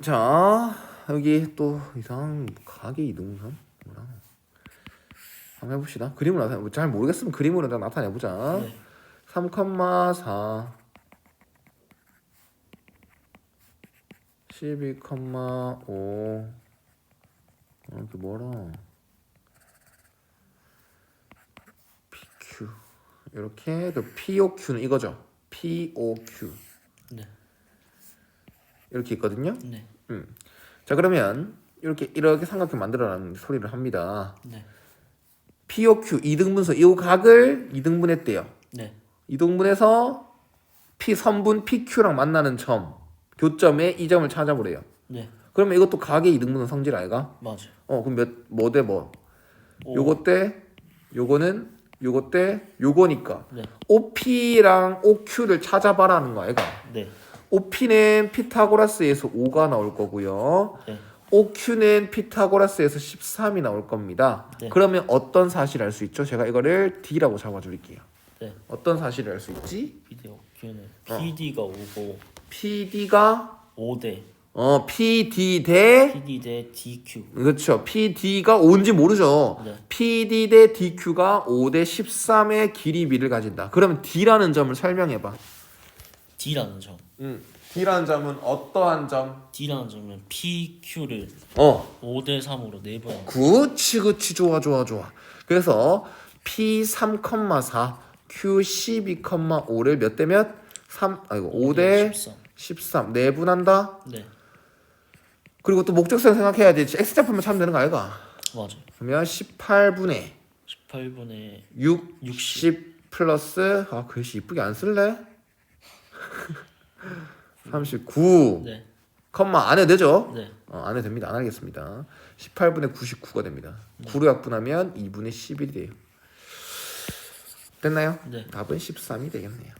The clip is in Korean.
자 여기 또 이상 가게 이동선 뭐라? 한번 해봅시다. 그림으로 나타내 잘 모르겠으면 그림으로 일단 나타내보자. 네. 3,4 12,5 이렇게 뭐라? PQ 이렇게 또 POQ는 이거죠. POQ 네. 이렇게 있거든요 네. 자 그러면 이렇게 이렇게 삼각형 만들어라는 소리를 합니다. 네. POQ 이등분서 이 각을 이등분했대요. 네. 이등분해서 P 선분 PQ랑 만나는 점 교점에 이 점을 찾아보래요. 네. 그러면 이것도 각의 이등분선 성질 아이가? 맞아요. 어 그럼 몇뭐 대 뭐? 오. 요거 때 요거는 요거 때 요거니까 네. OP랑 OQ를 찾아봐라는 거 아이가? 네. OP는 피타고라스에서 5가 나올 거고요. 네. OQ는 피타고라스에서 13이 나올 겁니다. 네. 그러면 어떤 사실을 알 수 있죠? 제가 이거를 D라고 잡아줄게요. 네. 어떤 사실을 알 수 있지? 어. PD가 5고 PD가 5대 어 PD 대 PD 대 DQ. 그렇죠. PD가 5인지 모르죠. 네. PD 대 DQ가 5 대 13의 길이 미를 가진다. 그러면 D라는 점을 설명해 봐. D라는 점. 음. D라는 점은 어떠한 점? D라는 점은 PQ를 어. 5대 3으로 내분. 그치 그치 좋아 좋아 좋아 그래서 P 3,4 Q 12,5를 몇 대 몇? 3 아이고 5대 13. 13 내분한다 네. 그리고 또 목적성 생각해야 되지 X좌표만 찾으면 되는 거 아이가 맞아요. 그러면 18분의 18분의 60 플러스 아 글씨 이쁘게 안 쓸래? 39 네. 컴마 안 해도 되죠? 네. 어, 안 해도 됩니다. 안 하겠습니다. 18분의 99가 됩니다. 9로 약분하면 2분의 11이 돼요. 됐나요? 네. 답은 13이 되겠네요.